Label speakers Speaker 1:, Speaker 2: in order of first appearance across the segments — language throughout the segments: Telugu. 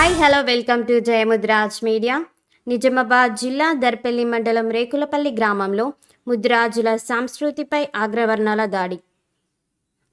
Speaker 1: Hi hello welcome to Jayamudraj media. Nizamabad జిల్లా దర్పల్లి మండలం రేకులపల్లి గ్రామంలో ముద్రాజుల సంస్కృతిపై ఆగ్రవర్ణాల దాడి.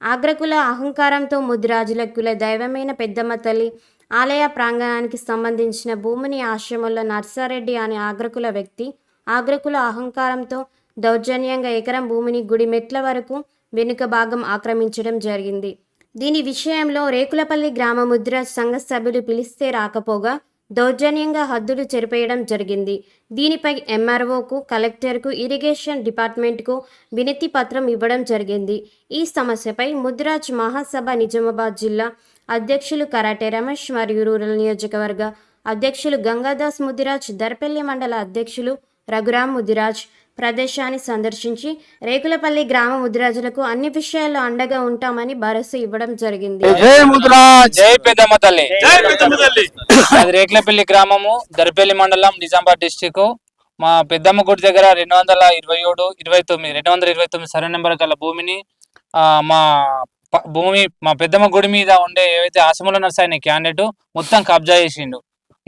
Speaker 1: ఆగ్రకుల అహంకారంతో ముద్రాజుల కుల దైవమైన పెద్దమ్మ తల్లి ఆలయ ప్రాంగణానికి సంబంధించిన భూమిని ఆశ్రమంలో నర్సారెడ్డి అనే ఆగ్రకుల వ్యక్తి ఆగ్రకుల అహంకారంతో దౌర్జన్యంగా ఎకరం భూమిని గుడి మెట్ల వరకు వెనుక భాగం ఆక్రమించడం జరిగింది. దీని విషయంలో రేకులపల్లి గ్రామ ముద్ర సంఘ సభ్యులు పిలిస్తే రాకపోగా దౌర్జన్యంగా హద్దులు చెరిపేయడం జరిగింది. దీనిపై ఎంఆర్ఓకు కలెక్టర్కు ఇరిగేషన్ డిపార్ట్మెంట్కు వినతి పత్రం ఇవ్వడం జరిగింది. ఈ సమస్యపై ముద్రాజ్ మహాసభ నిజామాబాద్ జిల్లా అధ్యక్షులు కరాటే రమేష్ మరియు రూరల్ నియోజకవర్గ అధ్యక్షులు గంగాదాస్ ముదిరాజ్ దర్పల్లి మండల అధ్యక్షులు రఘురామ్ ముదిరాజ్ ప్రదేశాన్ని సందర్శించి రేకులపల్లి గ్రామ ముదిరాజులకు అన్ని విషయాల్లో అండగా ఉంటామని భరోసా ఇవ్వడం జరిగింది.
Speaker 2: జై
Speaker 3: పెద్దమ్మ తల్లి. అది రేకులపల్లి గ్రామము దర్పల్లి మండలం నిజామాబాద్ డిస్టిక్ మా పెద్దమ్మ గుడి దగ్గర రెండు వందల ఇరవై ఏడు ఇరవై తొమ్మిది రెండు వందల ఇరవై తొమ్మిది సరే నెంబర్ గల భూమిని ఆ, మా భూమి మా పెద్దమ్మ గుడి మీద ఉండే ఏవైతే ఆసముల నర్సాయి క్యాండిడేట్ మొత్తం కబ్జా చేసిండు.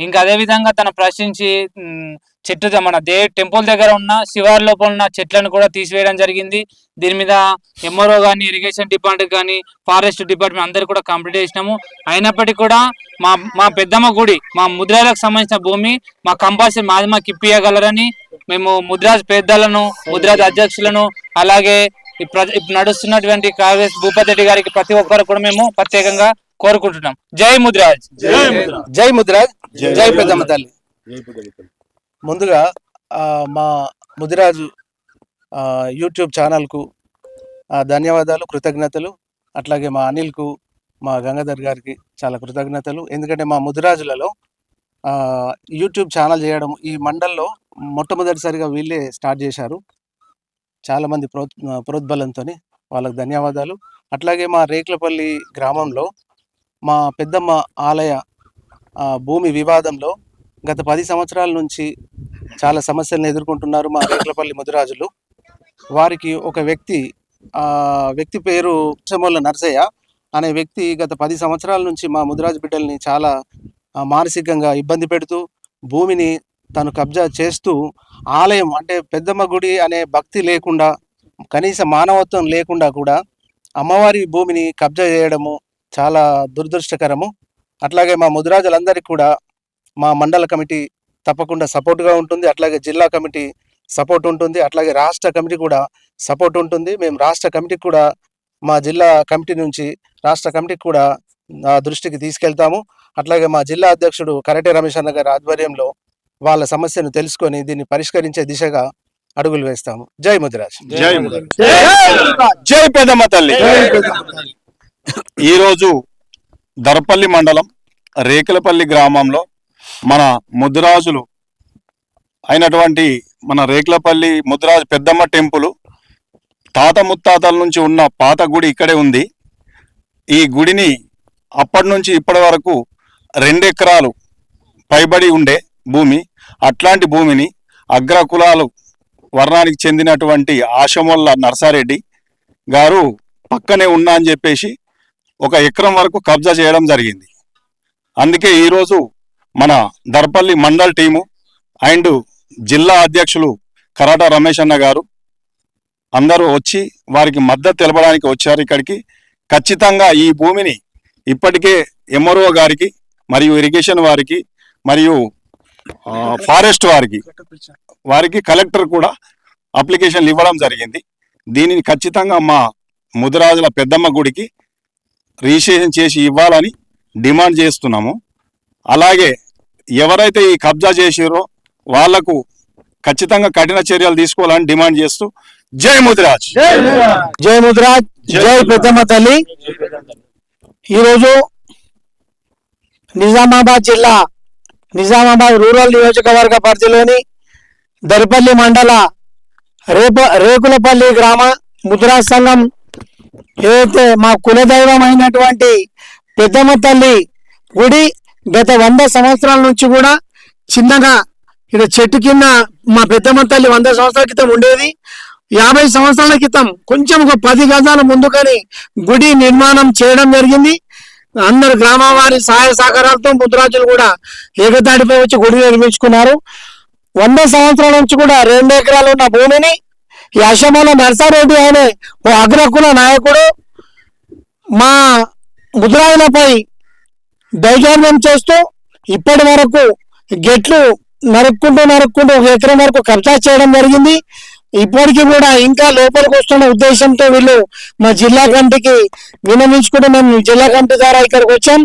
Speaker 3: ఇంకా అదే విధంగా తను ప్రశ్నించి చెట్టు మన దే టెంపుల్ దగ్గర ఉన్న శివారి లోపల ఉన్న చెట్లను కూడా తీసివేయడం జరిగింది. దీని మీద ఎంఆర్ఓ కానీ ఇరిగేషన్ డిపార్ట్మెంట్ కానీ ఫారెస్ట్ డిపార్ట్మెంట్ అందరు కూడా కంప్లీట్ చేసినాము. అయినప్పటికీ కూడా మా మా పెద్దమ్మ గుడి మా ముద్రాలకు సంబంధించిన భూమి మా కంపల్సరీ మాది మాకు ఇప్పియగలరని మేము ముద్రాజ్ పెద్దలను ముద్రాజ్ అధ్యక్షులను అలాగే ఇప్పుడు నడుస్తున్నటువంటి కాంగ్రెస్ భూపతి రెడ్డి గారికి ప్రతి ఒక్కరు కూడా మేము ప్రత్యేకంగా కోరుకుంటున్నాం. జై ముద్రాజ్.
Speaker 4: జై ముద్ర
Speaker 2: జై ముద్రాజ్.
Speaker 4: జై
Speaker 2: పెద్దమ్మ తల్లి. ముందుగా ఆ, మా ముదిరాజు ఆ, యూట్యూబ్ ఛానల్కు ధన్యవాదాలు కృతజ్ఞతలు. అట్లాగే మా అనిల్కు మా గంగాధర్ గారికి చాలా కృతజ్ఞతలు. ఎందుకంటే మా ముదిరాజులలో ఆ, యూట్యూబ్ ఛానల్ చేయడం ఈ మండల్లో మొట్టమొదటిసారిగా వీళ్ళే స్టార్ట్ చేశారు. చాలామంది ప్రో ప్రోద్బలంతో వాళ్ళకి ధన్యవాదాలు. అట్లాగే మా రేకులపల్లి గ్రామంలో మా పెద్దమ్మ ఆలయ భూమి వివాదంలో గత పది సంవత్సరాల నుంచి చాలా సమస్యలను ఎదుర్కొంటున్నారు మా రేట్లపల్లి ముదిరాజులు. వారికి ఒక వ్యక్తి వ్యక్తి పేరు చెమోళ్ళ నర్సయ్య అనే వ్యక్తి గత పది సంవత్సరాల నుంచి మా ముదిరాజు బిడ్డల్ని చాలా మానసికంగా ఇబ్బంది పెడుతూ భూమిని తను కబ్జా చేస్తూ ఆలయం అంటే పెద్దమ్మ గుడి అనే భక్తి లేకుండా కనీస మానవత్వం లేకుండా కూడా అమ్మవారి భూమిని కబ్జా చేయడము చాలా దురదృష్టకరము. అట్లాగే మా ముదిరాజులందరికీ కూడా మా మండల కమిటీ తప్పకుండా సపోర్ట్గా ఉంటుంది. అట్లాగే జిల్లా కమిటీ సపోర్ట్ ఉంటుంది. అట్లాగే రాష్ట్ర కమిటీ కూడా సపోర్ట్ ఉంటుంది. మేము రాష్ట్ర కమిటీకి కూడా మా జిల్లా కమిటీ నుంచి రాష్ట్ర కమిటీకి కూడా ఆ దృష్టికి తీసుకెళ్తాము. అట్లాగే మా జిల్లా అధ్యక్షుడు కరటే రమేష్ అన్న గారి ఆధ్వర్యంలో వాళ్ళ సమస్యను తెలుసుకొని దీన్ని పరిష్కరించే దిశగా అడుగులు వేస్తాము. జై ముదిరాజ్.
Speaker 4: జై
Speaker 5: జై పెద్దమ్మ తల్లి. ఈరోజు దర్పల్లి మండలం రేకులపల్లి గ్రామంలో మన ముద్రాజులు అయినటువంటి మన రేకులపల్లి ముద్రాజు పెద్దమ్మ టెంపుల్ తాత ముత్తాతల నుంచి ఉన్న పాత గుడి ఇక్కడే ఉంది. ఈ గుడిని అప్పటి నుంచి ఇప్పటి వరకు రెండెకరాలు పైబడి ఉండే భూమి. అట్లాంటి భూమిని అగ్ర కులాలు వర్ణానికి చెందినటువంటి ఆశమొల్ల నర్సారెడ్డి గారు పక్కనే ఉన్నా అని చెప్పేసి ఒక ఎకరం వరకు కబ్జా చేయడం జరిగింది. అందుకే ఈరోజు మన దర్పల్లి మండల్ టీము అండ్ జిల్లా అధ్యక్షులు కరాట రమేష్ అన్న గారు అందరూ వచ్చి వారికి మద్దతు తెలపడానికి వచ్చారు ఇక్కడికి. ఖచ్చితంగా ఈ భూమిని ఇప్పటికే ఎంఆర్ఓ గారికి మరియు ఇరిగేషన్ వారికి మరియు ఫారెస్ట్ వారికి వారికి కలెక్టర్ కూడా అప్లికేషన్లు ఇవ్వడం జరిగింది. దీనిని ఖచ్చితంగా మా ముదిరాజుల పెద్దమ్మ గుడికి రిజిస్ట్రేషన్ చేసి ఇవ్వాలని డిమాండ్ చేస్తున్నాము. అలాగే ఎవరైతే ఈ కబ్జా చేసిరో వాళ్ళకు ఖచ్చితంగా కఠిన చర్యలు తీసుకోవాలని డిమాండ్ చేస్తూ జై ముదిరాజ్.
Speaker 2: జై ముదిరాజ్. జై పెద్దమ్మ తల్లి. ఈరోజు నిజామాబాద్ జిల్లా నిజామాబాద్ రూరల్ నియోజకవర్గ పరిధిలోని దరిపల్లి మండల రేప రేకులపల్లి గ్రామ ముద్రా సంఘం ఏదైతే మా కులదైవం అయినటువంటి పెద్దమ్మ తల్లి గుడి గత వంద సంవత్సరాల నుంచి కూడా చిన్నగా ఇక్కడ చెట్టు కింద మా పెద్దమ్మ తల్లి వంద సంవత్సరాల క్రితం ఉండేది. యాభై సంవత్సరాల క్రితం కొంచెం ఒక పది గజాల ముందుకని గుడి నిర్మాణం చేయడం జరిగింది.
Speaker 6: అందరు గ్రామ వారి సహాయ సహకారాలతో ముద్రాజులు కూడా ఏకతాటిపై వచ్చి గుడి నిర్మించుకున్నారు. వంద సంవత్సరాల నుంచి కూడా రెండు ఎకరాలు ఉన్న భూమిని ఈ అశమూల నర్సారెడ్డి అనే ఓ అగ్రకుల నాయకుడు మా ముద్రాయులపై దౌర్జన్యం చేస్తూ ఇప్పటి వరకు గెట్లు నరుక్కుంటూ నరుక్కుంటూ ఒక ఎకరం వరకు కబ్జా చేయడం జరిగింది. ఇప్పటికీ కూడా ఇంకా లోపలికి వస్తున్న ఉద్దేశంతో వీళ్ళు మా జిల్లా కమిటీకి విన్నవించుకుంటూ మేము జిల్లా కమిటీ ద్వారా ఇక్కడికి వచ్చాం.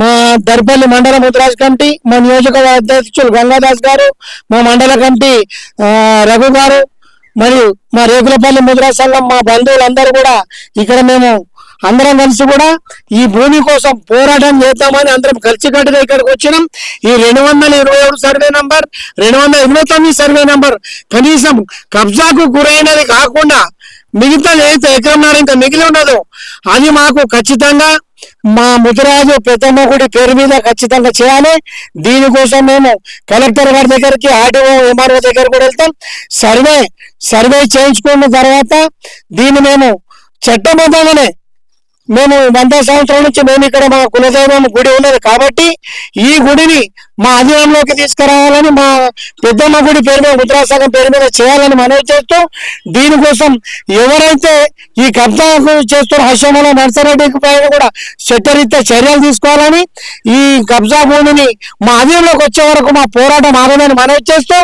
Speaker 6: మా దర్పల్లి మండల ముద్రాజ్ కమిటీ మా నియోజకవర్గ అధ్యక్షులు గంగాదాస్ గారు మా మండల కమిటీ రఘు గారు మరియు మా రేకులపల్లి ముద్రా సంఘం మా బంధువులందరూ కూడా ఇక్కడ మేము అందరం కలిసి కూడా ఈ భూమి కోసం పోరాటం చేద్దామని అందరం కలిసికట్టుగా ఇక్కడికి వచ్చినాం. ఈ రెండు వందల ఇరవై ఏడు సర్వే నంబర్ రెండు వందల ఇరవై తొమ్మిది సర్వే నంబర్ కనీసం కబ్జాకు గురైనది కాకుండా మిగతా ఏదైతే ఎకరంన్నర ఇంకా మిగిలి ఉన్నదో అది మాకు ఖచ్చితంగా మా ముదిరాజు పెద్దమ్మ గుడి పేరు మీద ఖచ్చితంగా చేయాలి. దీనికోసం మేము కలెక్టర్ గారి దగ్గరికి ఆర్టీఓ ఎంఆర్ఓ దగ్గర కూడా వెళ్తాం. సర్వే సర్వే చేయించుకున్న తర్వాత దీన్ని మేము చట్టబద్ధంగానే మేము వంద సంవత్సరాల నుంచి మేము ఇక్కడ మా కులదైవం గుడి ఉన్నది కాబట్టి ఈ గుడిని మా అధీనంలోకి తీసుకురావాలని మా పెద్దమ్మ గుడి పేరు మీద ముద్రాసంఘం పేరు మీద చేయాలని మనవి చేస్తూ దీనికోసం ఎవరైతే ఈ కబ్జా చేస్తున్న హర్షమల నర్సరెడ్డికి పైన కూడా చట్టరీత్యా చర్యలు తీసుకోవాలని ఈ కబ్జా భూమిని మా అధీనంలోకి వచ్చే వరకు మా పోరాటం ఆగదని మనవి చేస్తూ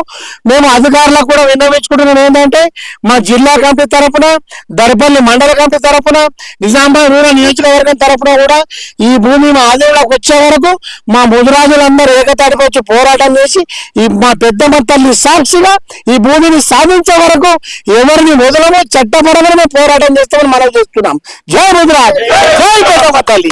Speaker 6: మేము అధికారులకు కూడా విన్నవించుకుంటున్నాం. ఏంటంటే మా జిల్లా కమిటీ తరపున దర్పల్లి మండల కమిటీ తరపున నిజామాబాద్ రూరల్ నియోజకవర్గం తరపున కూడా ఈ భూమి మా ఆధీనంలోకి వచ్చే వరకు మా ముదురాజులందరూ ఏకతాటికి వచ్చి పోరాటం చేసి ఈ మా పెద్దమ్మ తల్లి సాక్షిగా ఈ భూమిని సాధించే వరకు ఎవరిని వదలమో చట్టపరమైన పోరాటం చేస్తామని మనం చేస్తున్నాం. జై ముద్రాజ్ జై పెద్దమ్మ తల్లి.